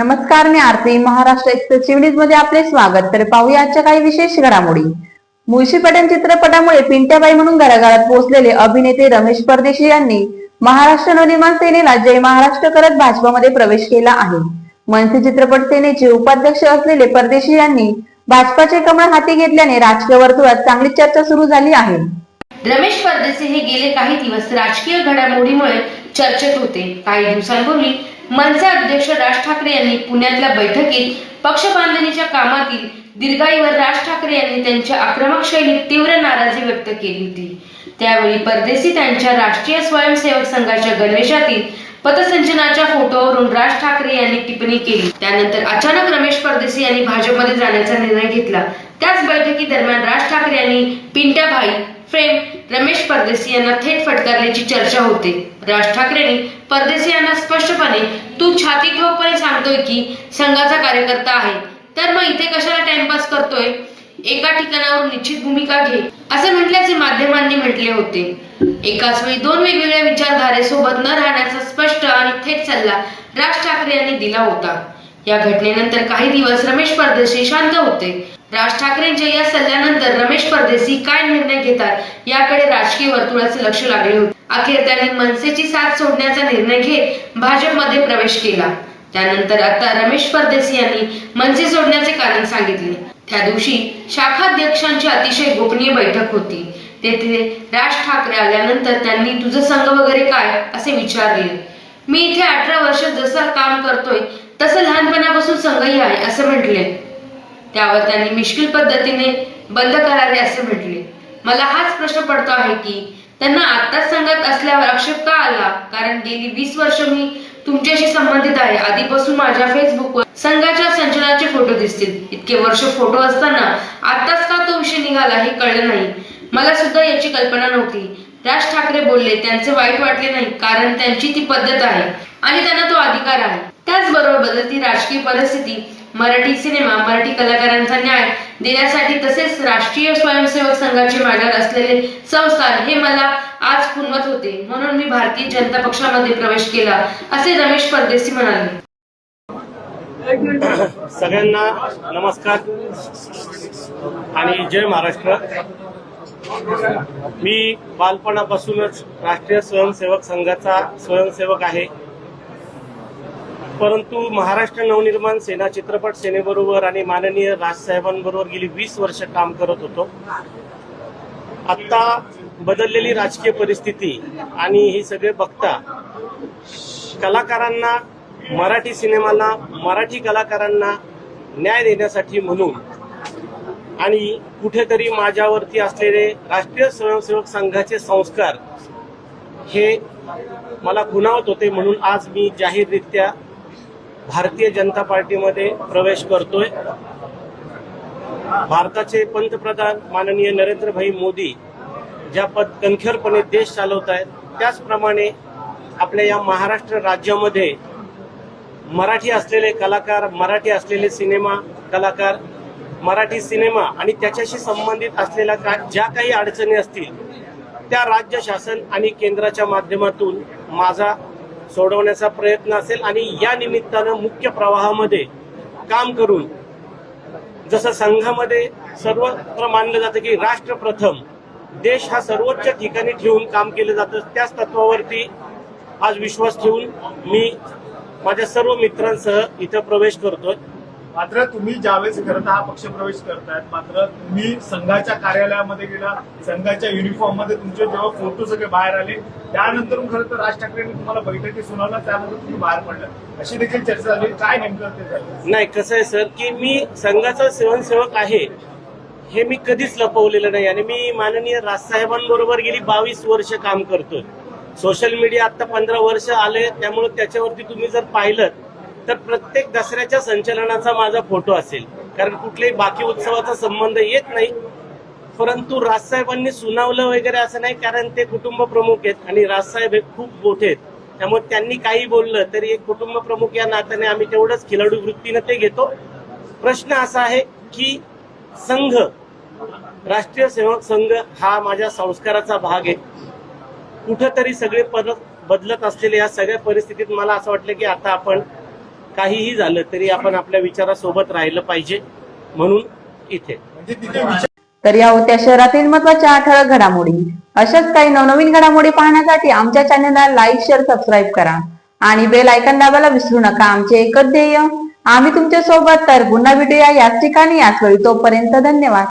नमस्कार मी आरती. महाराष्ट्र एक्सप्रेस न्यूजमध्ये आपले स्वागत. तर पाहूया आजच्या काही विशेष घडामोडी. मुळशी पटेल चित्रपटामुळे पिंट्याबाई म्हणून घराघरात पोहोचलेले अभिनेते रमेश परदेशी यांनी महाराष्ट्र नवनिर्माण सेनेला जय महाराष्ट्र करत भाजपामध्ये प्रवेश केला आहे. मनसे चित्रपट सेनेचे उपाध्यक्ष असलेले परदेशी यांनी भाजपाचे कमळ हाती घेतल्याने राजकीय वर्तुळात चांगली चर्चा सुरू झाली आहे. रमेश परदेशी हे गेले काही दिवस राजकीय घडामोडीमुळे चर्चेत होते. काही दिवसांपूर्वी मनसे अध्यक्ष राज ठाकरे यांनी पुण्यातल्या बैठकीत पक्ष बांधणीच्या कामातील दीर्घाईवर राज ठाकरे यांनी त्यांच्या आक्रमक शैलीत तीव्र नाराजी व्यक्त केली होती. त्यावेळी परदेशी त्यांच्या राष्ट्रीय स्वयंसेवक संघाच्या गणवेशातील पथसंचनाच्या फोटोवरून राज ठाकरे यांनी टिप्पणी केली. त्यानंतर अचानक रमेश परदेशी यांनी भाजपमध्ये जाण्याचा निर्णय घेतला. त्याच बैठकी दरम्यान राज ठाकरे यांनी पिंट्याभाई फ्रेम रमेश परदेशी यांना थेट फटकारल्याची चर्चा होते. राज ठाकरेंनी परदेशी यांना स्पष्टपणे तू छाती ठोकपणे सांगतोय की संघाचा कार्यकर्ता आहे. तर मग इथे कशाला टाइमपास करतोय? एका ठिकाणावर निश्चित भूमिका घे असे म्हटल्याचे माध्यमांनी म्हटले होते. एकाच वेळी दोन वेगवेगळ्या विचारधारेसोबत न राहण्याचा स्पष्ट आणि थेट सल्ला राज ठाकरे यांनी दिला होता. या घटनेनंतर काही दिवस रमेश परदेशी शांत होते. राज ठाकरेंच्या या सल्ल्यानंतर रमेश परदेशी काय निर्णय घेतात याकडे राजकीय वर्तुळाचे लक्ष लागले होते. अखेर त्यांनी मनसेची साथ सोडण्याचा निर्णय घेत भाजपमध्ये प्रवेश केला. त्यानंतर आता रमेश परदेशी यांनी मनसे सोडण्याचे कारण सांगितले. त्या दिवशी शाखाध्यक्षांची अतिशय गोपनीय बैठक होती. तेथे राज ठाकरे आल्यानंतर त्यांनी तुझं संघ वगैरे काय? असे विचारले. मी इथे अठरा वर्ष जसं काम करतोय तसं लहानपणापासून संघही आहे असं म्हटले. त्यावर त्यांनी मिश्किल पद्धतीने बंद करावे असे म्हटले. मला हाच प्रश्न पडतो आहे की त्यांना आत्ताच संघात असल्यावर आक्षेप का आला? कारण गेली वीस वर्ष मी तुमच्याशी संबंधित आहे. आधीपासून माझ्या फेसबुकवर संघाच्या संचलनाचे फोटो दिसतील. इतके वर्ष फोटो असताना आत्ताच का तो विषय निघाला हे कळलं नाही. मला सुद्धा याची कल्पना नव्हती. राज ठाकरे बोलले त्यांचे वाईट वाटले नाही कारण त्यांची ती पद्धत आहे आणि त्यांना तो अधिकार आहे. बदलती राजकीय परिस्थिती मराठी सिनेमा मराठी कलाकारांचा न्याय देण्यासाठी तसेच राष्ट्रीय स्वयंसेवक संघाचे माझ्यावर असलेले संस्कार हे मला आज पुनवत होते. म्हणून मी भारतीय जनता पक्षामध्ये प्रवेश केला असे रमेश परदेशी म्हणाले. सगळ्यांना नमस्कार आणि जय महाराष्ट्र. मी बालपणापासूनच राष्ट्रीय स्वयंसेवक संघाचा स्वयंसेवक आहे. परंतु महाराष्ट्र नवनिर्माण सेना चित्रपट सेनेबरोबर आणि माननीय राजसाहेबांबरोबर गेली वीस वर्ष काम करत होतो. आत्ता बदललेली राजकीय परिस्थिती आणि हे सगळे बघता कलाकारांना मराठी सिनेमाला मराठी कलाकारांना न्याय देण्यासाठी म्हणून आणि कुठेतरी माझ्यावरती असलेले राष्ट्रीय स्वयंसेवक संघाचे संस्कार हे मला खुणावत होते म्हणून आज मी जाहीररित्या भारतीय जनता पार्टीमध्ये प्रवेश करतोय. भारताचे पंतप्रधान माननीय नरेंद्रभाई मोदी ज्या पद कणखेरपणे देश चालवत आहेत त्याचप्रमाणे आपल्या या महाराष्ट्र राज्यामध्ये मराठी असलेले कलाकार मराठी असलेले सिनेमा कलाकार मराठी सिनेमा आणि त्याच्याशी संबंधित असलेल्या का ज्या काही अडचणी असतील त्या राज्य शासन आणि केंद्राच्या माध्यमातून माझा सोडवण्याचा प्रयत्न असेल आणि या निमित्तानं मुख्य प्रवाहामध्ये काम करून जसं संघामध्ये सर्वत्र मानलं जातं की राष्ट्र प्रथम देश हा सर्वोच्च ठिकाणी ठेवून काम केलं जातं त्याच तत्वावरती आज विश्वास ठेवून मी माझ्या सर्व मित्रांसह इथं प्रवेश करतोय. मात्र तुम्ही ज्यावेळेस खरं तर हा पक्ष प्रवेश करतायत मात्र तुम्ही संघाच्या कार्यालयामध्ये गेला संघाच्या युनिफॉर्ममध्ये तुमचे जेव्हा फोटो सगळे बाहेर आले त्यानंतर खरं तर राज ठाकरेंनी तुम्हाला बैठकी सुनावला त्यानंतर तुम्ही बाहेर पडला. अशी देखील चर्चा झाली. काय नेमकं ते झालं? नाही कसं आहे सर की मी संघाचा स्वयंसेवक आहे हे मी कधीच लपवलेलं नाही. आणि मी माननीय राजसाहेबांबरोबर गेली बावीस वर्ष काम करतोय. सोशल मीडिया आता पंधरा वर्ष आले त्यामुळे त्याच्यावरती तुम्ही जर पाहिलं तर प्रत्येक दसऱ्याच्या संचलनाचा माझा फोटो असेल. कारण कुठल्याही बाकी उत्सवाचा संबंध येत नाही. परंतु राजसाहेबांनी सुनावलं वगैरे असं नाही कारण ते कुटुंब प्रमुख आहेत आणि राजसाहेब हे खूप मोठे आहेत. त्यामुळे त्यांनी काही बोललं तरी एक कुटुंब प्रमुख या नात्याने आम्ही तेवढंच खिलाडू वृत्तीनं ते घेतो. प्रश्न असा आहे की संघ राष्ट्रीय सेवक संघ हा माझ्या संस्काराचा भाग आहे. कुठंतरी सगळे पद बदलत असलेल्या या सगळ्या परिस्थितीत मला असं वाटलं की आता आपण काहीही झालं तरी आपण आपल्या विचारासोबत राहिलं पाहिजे म्हणून इथे. म्हणजे तर या होत्या शहरातील महत्त्वाच्या ठळक घडामोडी. अशाच काही नवनवीन घडामोडी पाहण्यासाठी आमच्या चॅनलला लाईक शेअर सबस्क्राईब करा. आणि बेल आयकॉन दाबायला विसरू नका. आमचे एकच ध्येय आम्ही तुमच्यासोबत तर पुन्हा भेटूया याच ठिकाणी याच वेळी तोपर्यंत धन्यवाद.